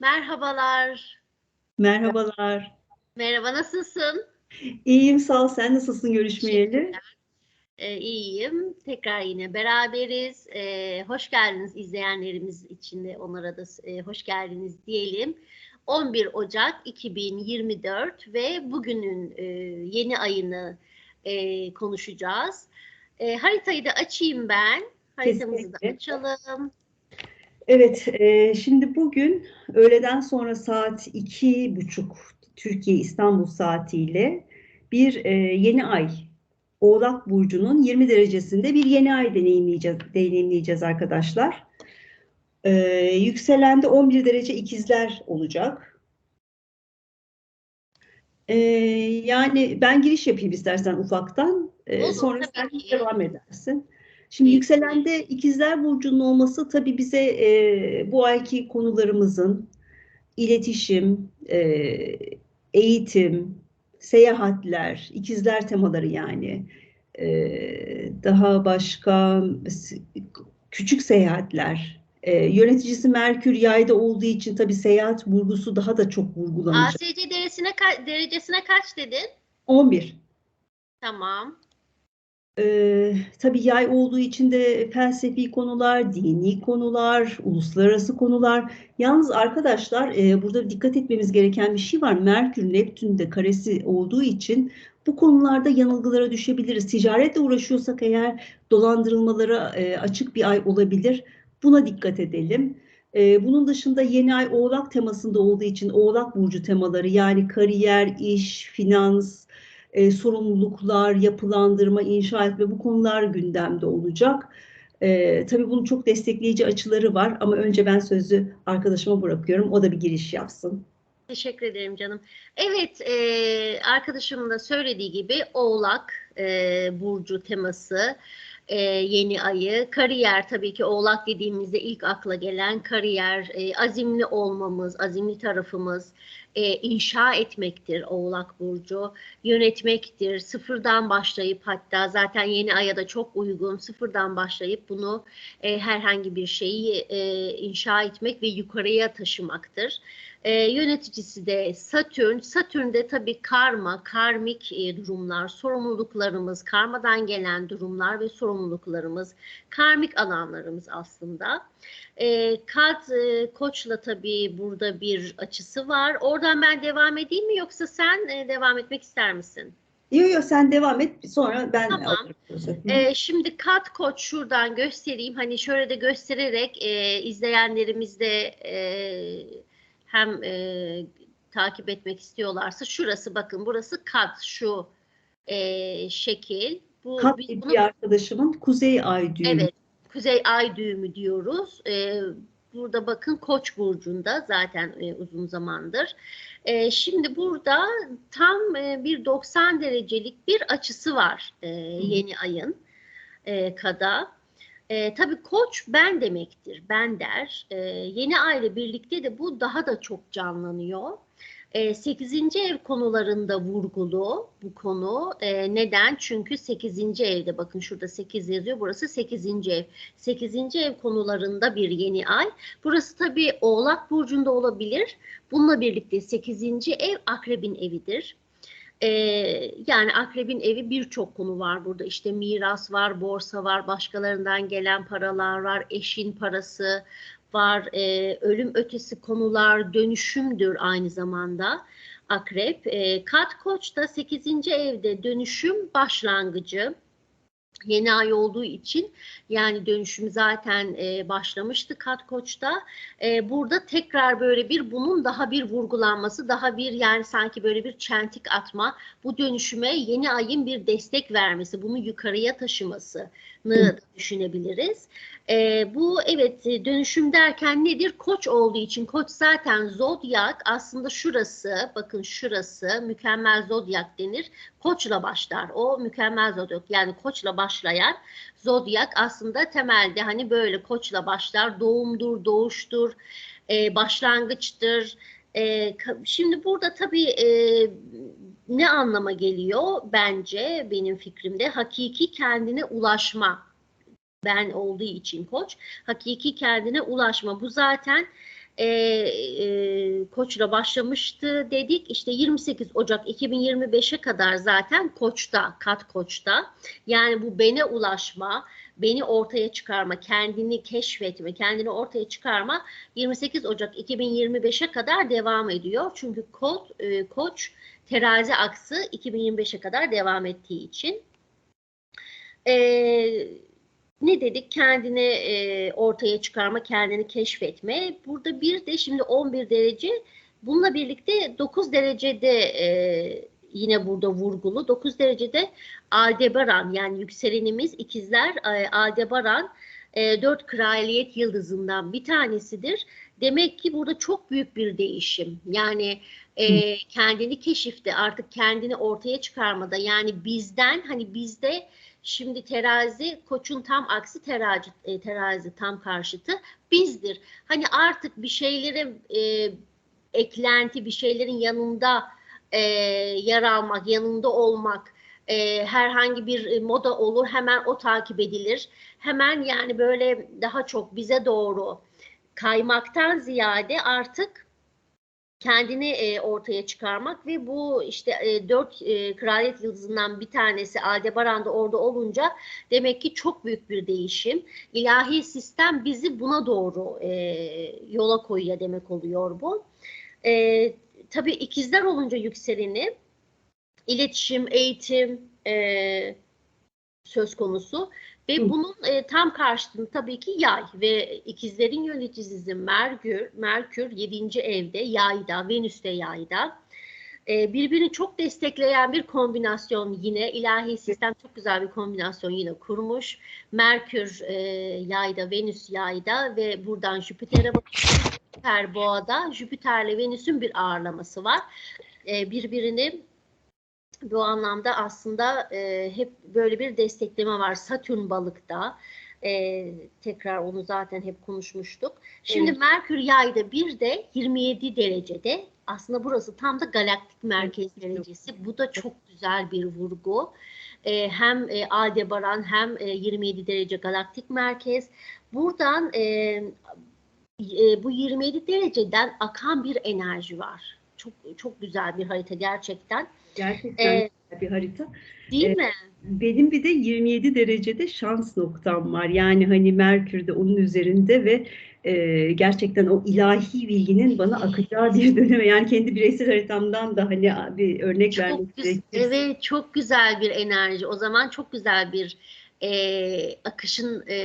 Merhabalar. Merhabalar. Merhaba, nasılsın? İyiyim, sağ ol. Sen nasılsın görüşmeyeli? Ee, iyiyim. Tekrar yine beraberiz. Ee, hoş geldiniz izleyenlerimiz için de onlara da e, hoş geldiniz diyelim. 11 Ocak 2024 ve bugünün e, yeni ayını e, konuşacağız. E, haritayı da açayım ben. Haritamızı da Kesinlikle. açalım. Evet, e, şimdi bugün öğleden sonra saat iki buçuk Türkiye İstanbul saatiyle bir e, yeni ay Oğlak Burcu'nun 20 derecesinde bir yeni ay deneyimleyeceğiz, deneyimleyeceğiz arkadaşlar. E, yükselende 11 derece ikizler olacak. E, yani ben giriş yapayım istersen ufaktan. E, sonra sen devam edersin. Şimdi yükselende ikizler burcunun olması tabii bize e, bu ayki konularımızın iletişim, e, eğitim, seyahatler, ikizler temaları yani e, daha başka küçük seyahatler. E, yöneticisi Merkür yayda olduğu için tabii seyahat vurgusu daha da çok vurgulanacak. ASC derecesine, ka- derecesine kaç dedin? 11. Tamam. Ee, tabii yay olduğu için de felsefi konular, dini konular, uluslararası konular. Yalnız arkadaşlar e, burada dikkat etmemiz gereken bir şey var. Merkür Neptün'de karesi olduğu için bu konularda yanılgılara düşebiliriz. Ticaretle uğraşıyorsak eğer dolandırılmalara e, açık bir ay olabilir. Buna dikkat edelim. E, bunun dışında yeni ay Oğlak temasında olduğu için Oğlak Burcu temaları yani kariyer, iş, finans, e, sorumluluklar, yapılandırma, inşa etme bu konular gündemde olacak. E, tabii bunun çok destekleyici açıları var ama önce ben sözü arkadaşıma bırakıyorum. O da bir giriş yapsın. Teşekkür ederim canım. Evet, e, arkadaşımın da söylediği gibi Oğlak e, Burcu teması e, yeni ayı. Kariyer tabii ki Oğlak dediğimizde ilk akla gelen kariyer, e, azimli olmamız, azimli tarafımız, e, inşa etmektir Oğlak Burcu. Yönetmektir, sıfırdan başlayıp hatta zaten yeni aya da çok uygun sıfırdan başlayıp bunu e, herhangi bir şeyi e, inşa etmek ve yukarıya taşımaktır. E, yöneticisi de Satürn. Satürn'de tabii karma, karmik e, durumlar, sorumluluklarımız, karmadan gelen durumlar ve sorumluluklarımız, karmik alanlarımız aslında. E, Kat e, Koç'la tabii burada bir açısı var. Oradan ben devam edeyim mi yoksa sen e, devam etmek ister misin? Yok yok sen devam et sonra ben Tamam. Ee, şimdi kat koç şuradan göstereyim. Hani şöyle de göstererek e, izleyenlerimiz de e, hem e, takip etmek istiyorlarsa şurası bakın burası kat şu e, şekil. Bu Kat biz bir bunu arkadaşımın Kuzey Ay düğümü. Evet, Kuzey Ay düğümü diyoruz. Ee, burada bakın Koç burcunda zaten e, uzun zamandır. Ee, şimdi burada tam e, bir 90 derecelik bir açısı var e, yeni ayın e, kada. E, tabii Koç ben demektir, ben der. E, yeni ay ile birlikte de bu daha da çok canlanıyor. E, 8. ev konularında vurgulu bu konu. E, neden? Çünkü 8. evde bakın şurada 8 yazıyor. Burası 8. ev. 8. ev konularında bir yeni ay. Burası tabii Oğlak burcunda olabilir. Bununla birlikte 8. ev Akrebin evidir. Ee, yani akrebin evi birçok konu var burada. İşte miras var, borsa var, başkalarından gelen paralar var, eşin parası var, ee, ölüm ötesi konular, dönüşümdür aynı zamanda akrep. Ee, Kat Koç da 8. evde dönüşüm başlangıcı. Yeni ay olduğu için yani dönüşüm zaten e, başlamıştı Kat Koç'ta. E, burada tekrar böyle bir bunun daha bir vurgulanması, daha bir yani sanki böyle bir çentik atma, bu dönüşüme yeni ayın bir destek vermesi, bunu yukarıya taşımasını Hı. düşünebiliriz. E, bu evet e, dönüşüm derken nedir? Koç olduğu için koç zaten zodyak aslında şurası bakın şurası mükemmel zodyak denir. Koçla başlar. O mükemmel zodyak yani koçla başlayan zodyak aslında temelde hani böyle koçla başlar. Doğumdur, doğuştur, e, başlangıçtır. E, şimdi burada tabii e, ne anlama geliyor bence benim fikrimde hakiki kendine ulaşma ben olduğu için koç hakiki kendine ulaşma bu zaten e, e, Koç'la başlamıştı dedik. İşte 28 Ocak 2025'e kadar zaten Koç'ta, Kat Koç'ta. Yani bu bene ulaşma, beni ortaya çıkarma, kendini keşfetme, kendini ortaya çıkarma 28 Ocak 2025'e kadar devam ediyor. Çünkü kod, e, Koç terazi aksı 2025'e kadar devam ettiği için. Eee ne dedik? Kendini e, ortaya çıkarma, kendini keşfetme. Burada bir de şimdi 11 derece. Bununla birlikte 9 derecede e, yine burada vurgulu. 9 derecede Aldebaran yani yükselenimiz ikizler e, Aldebaran e, 4 kraliyet yıldızından bir tanesidir. Demek ki burada çok büyük bir değişim. Yani e, kendini keşifte artık kendini ortaya çıkarmada yani bizden hani bizde Şimdi terazi koçun tam aksi terazi, e, terazi tam karşıtı bizdir. Hani artık bir şeylerin e, eklenti bir şeylerin yanında e, yer almak, yanında olmak, e, herhangi bir moda olur hemen o takip edilir. Hemen yani böyle daha çok bize doğru kaymaktan ziyade artık kendini e, ortaya çıkarmak ve bu işte e, dört e, kraliyet yıldızından bir tanesi Aldebaran'da orada olunca demek ki çok büyük bir değişim. İlahi sistem bizi buna doğru e, yola koyuyor demek oluyor bu. E, tabii ikizler olunca yükseleni iletişim, eğitim e, söz konusu. Ve Hı. bunun e, tam karşılığında tabii ki yay ve ikizlerin yöneticisi Merkür, Merkür 7. evde yayda, Venüs'te yayda. E, birbirini çok destekleyen bir kombinasyon yine ilahi sistem çok güzel bir kombinasyon yine kurmuş. Merkür e, yayda, Venüs yayda ve buradan Jüpiter'e bakıyoruz. Jüpiter boğada, Jüpiter'le Venüs'ün bir ağırlaması var. E, birbirini bu anlamda aslında e, hep böyle bir destekleme var. Satürn balıkta. E, tekrar onu zaten hep konuşmuştuk. Şimdi evet. Merkür yayda bir de 27 derecede. Aslında burası tam da galaktik merkez evet. derecesi. Bu da çok güzel bir vurgu. E, hem e, Aldebaran hem e, 27 derece galaktik merkez. Buradan e, e, bu 27 dereceden akan bir enerji var. Çok çok güzel bir harita gerçekten. Gerçekten ee, bir harita. Değil ee, mi? Benim bir de 27 derecede şans noktam var. Yani hani Merkür'de onun üzerinde ve e, gerçekten o ilahi bilginin bana akacağı bir döneme yani kendi bireysel haritamdan da hani bir örnek çok vermek gerekirse. Evet çok güzel bir enerji. O zaman çok güzel bir e, akışın e,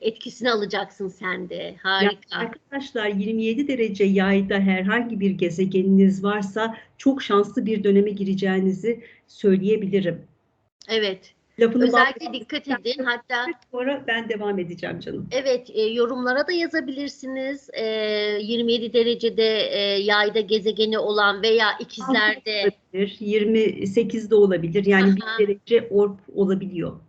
etkisini alacaksın sen de. Harika. Yani arkadaşlar 27 derece yayda herhangi bir gezegeniniz varsa çok şanslı bir döneme gireceğinizi söyleyebilirim. Evet. Lafını Özellikle dikkat edin. Hatta sonra ben devam edeceğim canım. Evet, e, yorumlara da yazabilirsiniz. E, 27 derecede e, yayda gezegeni olan veya ikizlerde olabilir, 28'de olabilir. Yani Aha. bir derece orb olabiliyor.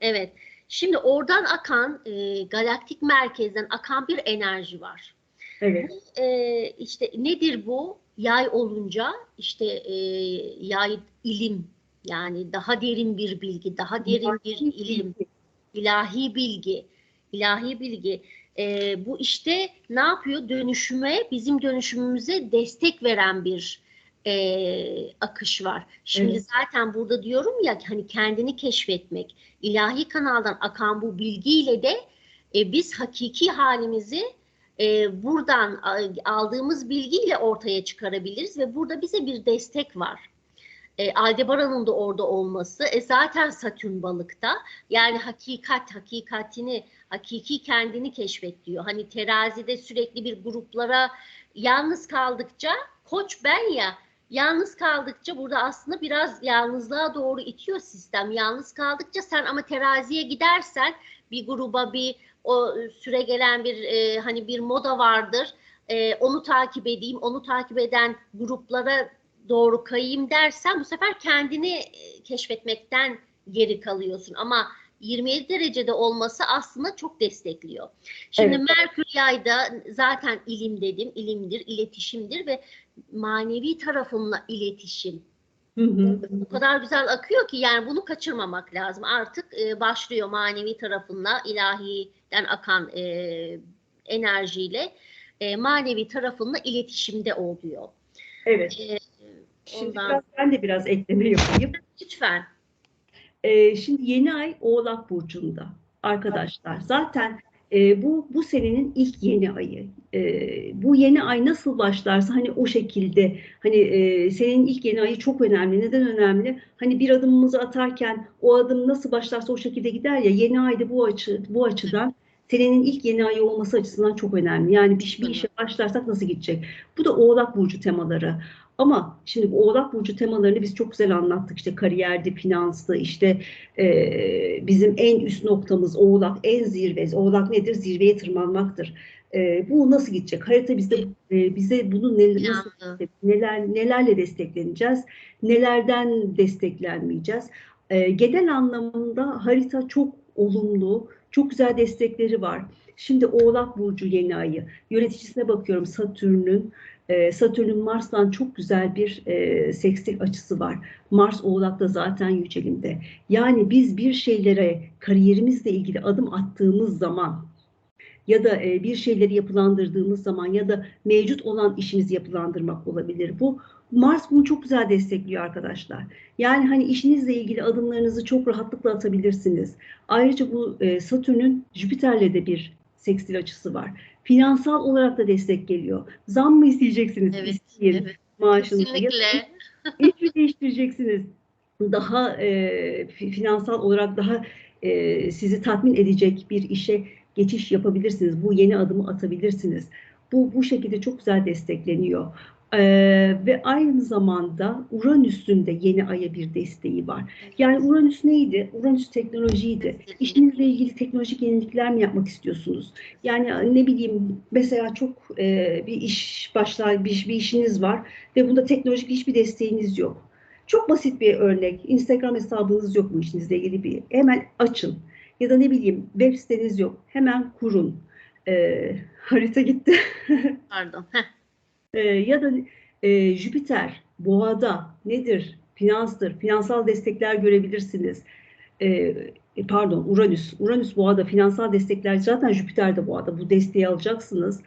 Evet. Şimdi oradan akan e, galaktik merkezden akan bir enerji var. Evet. E, işte nedir bu? Yay olunca işte e, yay ilim yani daha derin bir bilgi, daha derin bir ilim, ilahi bilgi, ilahi bilgi. E, bu işte ne yapıyor? Dönüşüme, bizim dönüşümümüze destek veren bir e, akış var. Şimdi evet. zaten burada diyorum ya hani kendini keşfetmek, ilahi kanaldan akan bu bilgiyle de e, biz hakiki halimizi e, buradan aldığımız bilgiyle ortaya çıkarabiliriz ve burada bize bir destek var. E, Aldebaran'ın da orada olması, e, zaten Satürn balıkta yani hakikat, hakikatini, hakiki kendini keşfet diyor. Hani terazide sürekli bir gruplara yalnız kaldıkça koç ben ya Yalnız kaldıkça burada aslında biraz yalnızlığa doğru itiyor sistem. Yalnız kaldıkça sen ama teraziye gidersen bir gruba bir o süre gelen bir e, hani bir moda vardır. E, onu takip edeyim, onu takip eden gruplara doğru kayayım dersen bu sefer kendini e, keşfetmekten geri kalıyorsun. Ama 27 derecede olması aslında çok destekliyor. Şimdi evet. Merkür yayda zaten ilim dedim, ilimdir, iletişimdir ve manevi tarafımla iletişim. Hı hı. O kadar güzel akıyor ki yani bunu kaçırmamak lazım. Artık e, başlıyor manevi tarafınla ilahiden akan e, enerjiyle e, manevi tarafınla iletişimde oluyor. Evet. E, Şimdi ondan- biraz, ben de biraz ekleme yapayım. lütfen. Ee, şimdi yeni ay Oğlak Burcu'nda arkadaşlar. Zaten e, bu bu senenin ilk yeni ayı. E, bu yeni ay nasıl başlarsa hani o şekilde hani e, senenin ilk yeni ayı çok önemli. Neden önemli? Hani bir adımımızı atarken o adım nasıl başlarsa o şekilde gider ya. Yeni ayda bu açı bu açıdan senenin ilk yeni ayı olması açısından çok önemli. Yani bir, bir işe başlarsak nasıl gidecek? Bu da Oğlak Burcu temaları. Ama şimdi bu Oğlak Burcu temalarını biz çok güzel anlattık. İşte kariyerde, finansta, işte e, bizim en üst noktamız Oğlak, en zirve. Oğlak nedir? Zirveye tırmanmaktır. E, bu nasıl gidecek? Harita bizde e, bize bunu ne, nasıl neler nelerle destekleneceğiz, nelerden desteklenmeyeceğiz. E, genel anlamında harita çok olumlu, çok güzel destekleri var. Şimdi Oğlak Burcu yeni ayı. Yöneticisine bakıyorum Satürn'ün. E, Satürn'ün Mars'tan çok güzel bir e, sekstil açısı var. Mars Oğlak'ta zaten yücelimde. Yani biz bir şeylere kariyerimizle ilgili adım attığımız zaman ya da e, bir şeyleri yapılandırdığımız zaman ya da mevcut olan işimizi yapılandırmak olabilir. Bu Mars bunu çok güzel destekliyor arkadaşlar. Yani hani işinizle ilgili adımlarınızı çok rahatlıkla atabilirsiniz. Ayrıca bu e, Satürn'ün Jüpiter'le de bir sekstil açısı var. Finansal olarak da destek geliyor. Zam mı isteyeceksiniz? Evet, İsteyin evet. maaşınızı. Kesinlikle. İş mi değiştireceksiniz? Daha e, fi- finansal olarak daha e, sizi tatmin edecek bir işe geçiş yapabilirsiniz. Bu yeni adımı atabilirsiniz. Bu bu şekilde çok güzel destekleniyor. E, ve aynı zamanda Uranüs'ün de yeni aya bir desteği var. Yani Uranüs neydi? Uranüs teknolojiydi. İşinizle ilgili teknolojik yenilikler mi yapmak istiyorsunuz? Yani ne bileyim mesela çok e, bir iş başlar bir, bir işiniz var ve bunda teknolojik hiçbir desteğiniz yok. Çok basit bir örnek. Instagram hesabınız yok bu işinizle ilgili bir. Hemen açın. Ya da ne bileyim web siteniz yok. Hemen kurun. E, harita gitti. Pardon. Heh. E, ya da e, Jüpiter, Boğa'da nedir? Finanstır. Finansal destekler görebilirsiniz. E, pardon Uranüs. Uranüs Boğa'da finansal destekler zaten Jüpiter de Boğa'da. Bu desteği alacaksınız.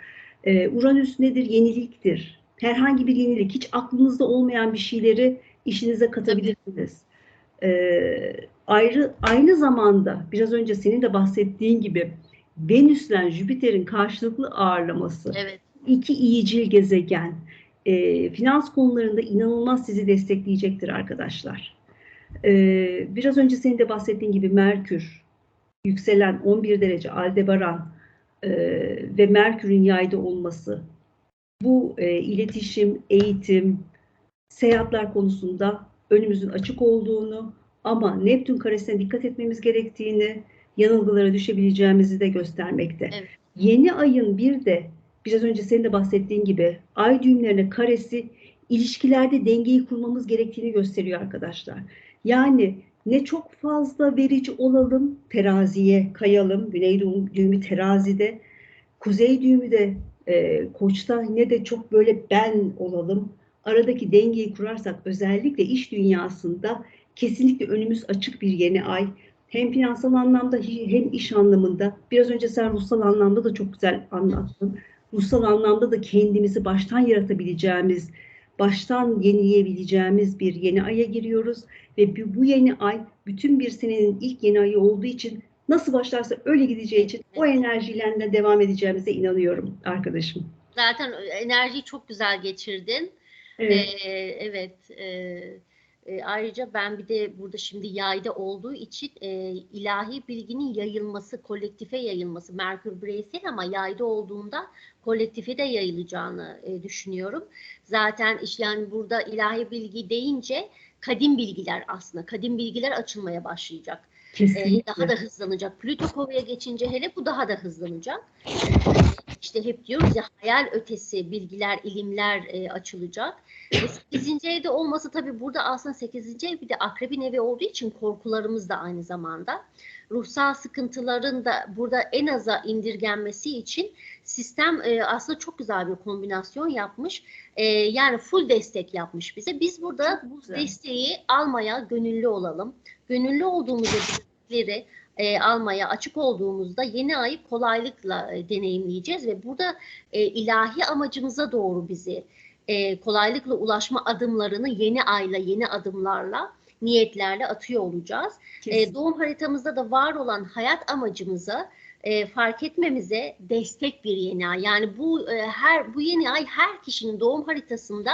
E, Uranüs nedir? Yeniliktir. Herhangi bir yenilik. Hiç aklınızda olmayan bir şeyleri işinize katabilirsiniz. E, ayrı aynı zamanda biraz önce senin de bahsettiğin gibi Venüs'le Jüpiter'in karşılıklı ağırlaması Evet. İki iyicil gezegen e, finans konularında inanılmaz sizi destekleyecektir arkadaşlar. E, biraz önce senin de bahsettiğin gibi Merkür, yükselen 11 derece Aldebaran e, ve Merkür'ün yayda olması, bu e, iletişim, eğitim, seyahatler konusunda önümüzün açık olduğunu ama Neptün karesine dikkat etmemiz gerektiğini, yanılgılara düşebileceğimizi de göstermekte. Evet. Yeni ayın bir de biraz önce senin de bahsettiğin gibi ay düğümlerine karesi ilişkilerde dengeyi kurmamız gerektiğini gösteriyor arkadaşlar. Yani ne çok fazla verici olalım, teraziye kayalım, güney düğüm- düğümü terazide, kuzey düğümü de e, koçta ne de çok böyle ben olalım. Aradaki dengeyi kurarsak özellikle iş dünyasında kesinlikle önümüz açık bir yeni ay. Hem finansal anlamda hem iş anlamında. Biraz önce sen ruhsal anlamda da çok güzel anlattın. Ruhsal anlamda da kendimizi baştan yaratabileceğimiz, baştan yenileyebileceğimiz bir yeni aya giriyoruz. Ve bu- yeni ay bütün bir senenin ilk yeni ayı olduğu için nasıl başlarsa öyle gideceği için o enerjiyle de devam edeceğimize inanıyorum arkadaşım. Zaten enerjiyi çok güzel geçirdin. Evet. Ee, evet. e, e, ayrıca ben bir de burada şimdi yayda olduğu için e, ilahi bilginin yayılması, kolektife yayılması, Merkür bireysel ama yayda olduğunda kolektife de yayılacağını e, düşünüyorum. Zaten işte yani burada ilahi bilgi deyince kadim bilgiler aslında, kadim bilgiler açılmaya başlayacak. E, Kesinlikle. daha da hızlanacak. Plüto kovaya geçince hele bu daha da hızlanacak. İşte hep diyoruz ya hayal ötesi bilgiler, ilimler e, açılacak. Ve 8. evde olması tabii burada aslında 8. ev bir de akrebin evi olduğu için korkularımız da aynı zamanda. Ruhsal sıkıntıların da burada en aza indirgenmesi için sistem e, aslında çok güzel bir kombinasyon yapmış. E, yani full destek yapmış bize. Biz burada Çok bu güzel. desteği almaya gönüllü olalım. Gönüllü olduğumuz destekleri e, almaya açık olduğumuzda yeni ayı kolaylıkla e, deneyimleyeceğiz ve burada e, ilahi amacımıza doğru bizi e, kolaylıkla ulaşma adımlarını yeni ayla, yeni adımlarla, niyetlerle atıyor olacağız. E, doğum haritamızda da var olan hayat amacımıza e, fark etmemize destek bir yeni ay. Yani bu e, her bu yeni ay her kişinin doğum haritasında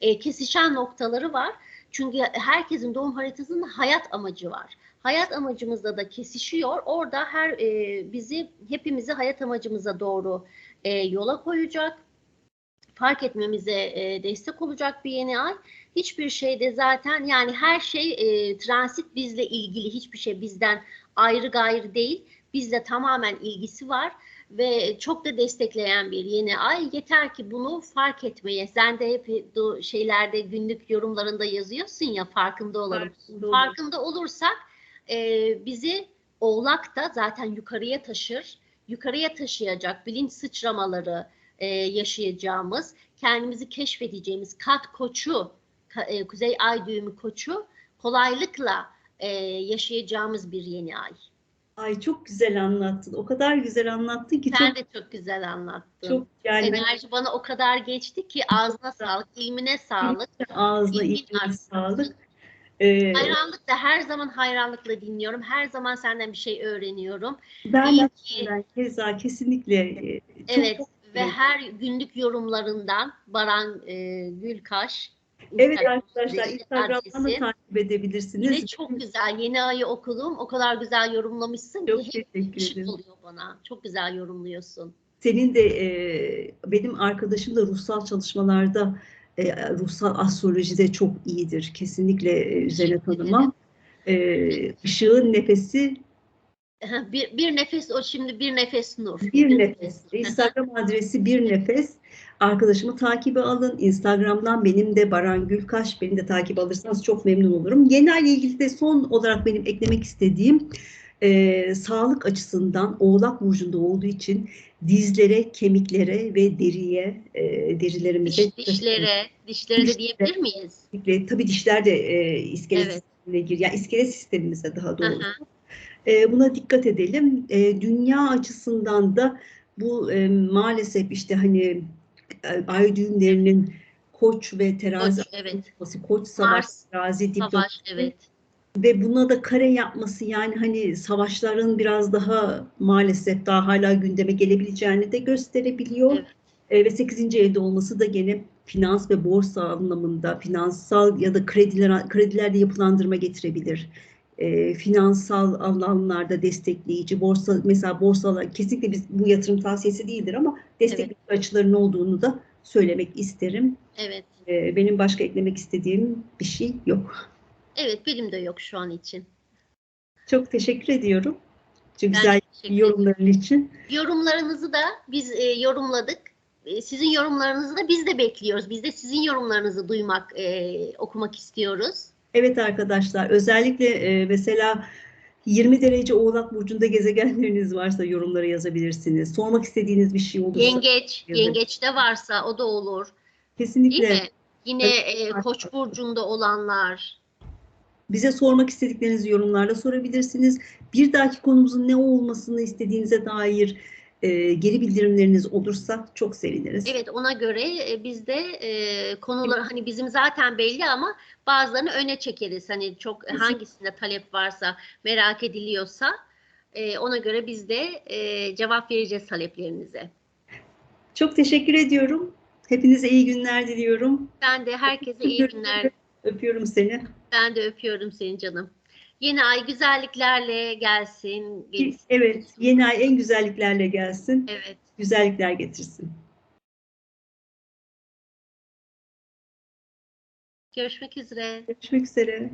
e, kesişen noktaları var. Çünkü herkesin doğum haritasında hayat amacı var. Hayat amacımızda da kesişiyor. Orada her e, bizi hepimizi hayat amacımıza doğru e, yola koyacak. Fark etmemize e, destek olacak bir yeni ay. Hiçbir şeyde zaten yani her şey e, transit bizle ilgili hiçbir şey bizden ayrı gayrı değil. Bizle tamamen ilgisi var ve çok da destekleyen bir yeni ay. Yeter ki bunu fark etmeye. Sen de hep şeylerde günlük yorumlarında yazıyorsun ya farkında olalım. Farkında olursak e, bizi oğlak da zaten yukarıya taşır. Yukarıya taşıyacak bilinç sıçramaları e, yaşayacağımız, kendimizi keşfedeceğimiz kat koçu, ka- e, kuzey ay düğümü koçu kolaylıkla e, yaşayacağımız bir yeni ay. Ay çok güzel anlattın. O kadar güzel anlattın ki Sen çok de çok güzel anlattın. çok yani Enerji bana o kadar geçti ki ağzına sağlık, ilmine sağlık. ağzına İlmin ilmine sağlık. Ee, Hayranlıkla her zaman hayranlıkla dinliyorum. Her zaman senden bir şey öğreniyorum. ben İyi de ki- keza kesinlikle e, çok, Evet çok ve her günlük yorumlarından Baran e, Gülkaş. Evet Instagram arkadaşlar Instagram'dan da takip edebilirsiniz. Ve çok güzel. Yeni ayı okudum. O kadar güzel yorumlamışsın Çok ki teşekkür ederim. oluyor bana. Çok güzel yorumluyorsun. Senin de e, benim arkadaşım da ruhsal çalışmalarda e, ruhsal astrolojide çok iyidir. Kesinlikle e, üzerine tanımam. E, ışığın nefesi Bir, bir nefes o şimdi bir nefes nur. bir nefes. Instagram adresi bir nefes. Arkadaşımı takibe alın. Instagram'dan benim de Baran Gülkaş. Beni de takip alırsanız çok memnun olurum. İle ilgili de son olarak benim eklemek istediğim e, sağlık açısından Oğlak Burcu'nda olduğu için dizlere, kemiklere ve deriye, e, derilerimize Diş, dişlere, dişlere de diyebilir miyiz? Tabii dişler de e, iskelet Evet. sistemine gir. Yani iskelet sistemimize daha doğrusu. Aha. E, buna dikkat edelim. E, dünya açısından da bu e, maalesef işte hani e, ay düğümlerinin koç ve terazi Koç, evet. koç savaş, Mars, terazi diplomat Savaş, evet. Ve buna da kare yapması yani hani savaşların biraz daha maalesef daha hala gündeme gelebileceğini de gösterebiliyor. Evet. E, ve 8. evde olması da gene finans ve borsa anlamında finansal ya da krediler kredilerde yapılandırma getirebilir. E, finansal alanlarda destekleyici borsa mesela borsalar kesinlikle biz bu yatırım tavsiyesi değildir ama destekleyici açıların olduğunu da söylemek isterim. Evet. E, benim başka eklemek istediğim bir şey yok. Evet benim de yok şu an için. Çok teşekkür ediyorum. Çok güzel yorumların için. Yorumlarınızı da biz e, yorumladık. E, sizin yorumlarınızı da biz de bekliyoruz. Biz de sizin yorumlarınızı duymak, e, okumak istiyoruz. Evet arkadaşlar özellikle e, mesela 20 derece Oğlak Burcu'nda gezegenleriniz varsa yorumlara yazabilirsiniz. Sormak istediğiniz bir şey olursa Yengeç, yazın. yengeçte varsa o da olur. Değil kesinlikle mi? Yine e, Koç burcunda olanlar. Bize sormak istediklerinizi yorumlarda sorabilirsiniz. Bir dahaki konumuzun ne olmasını istediğinize dair e, geri bildirimleriniz olursa çok seviniriz. Evet ona göre e, biz de e, konular hani bizim zaten belli ama bazılarını öne çekeriz. Hani çok hangisinde talep varsa merak ediliyorsa e, ona göre biz de e, cevap vereceğiz taleplerinize. Çok teşekkür ediyorum. Hepinize iyi günler diliyorum. Ben de herkese iyi günler. Öpüyorum seni. Ben de öpüyorum seni canım. Yeni ay güzelliklerle gelsin. gelsin. Evet, yeni ay en güzelliklerle gelsin. Evet. Güzellikler getirsin. Görüşmek üzere. Görüşmek üzere.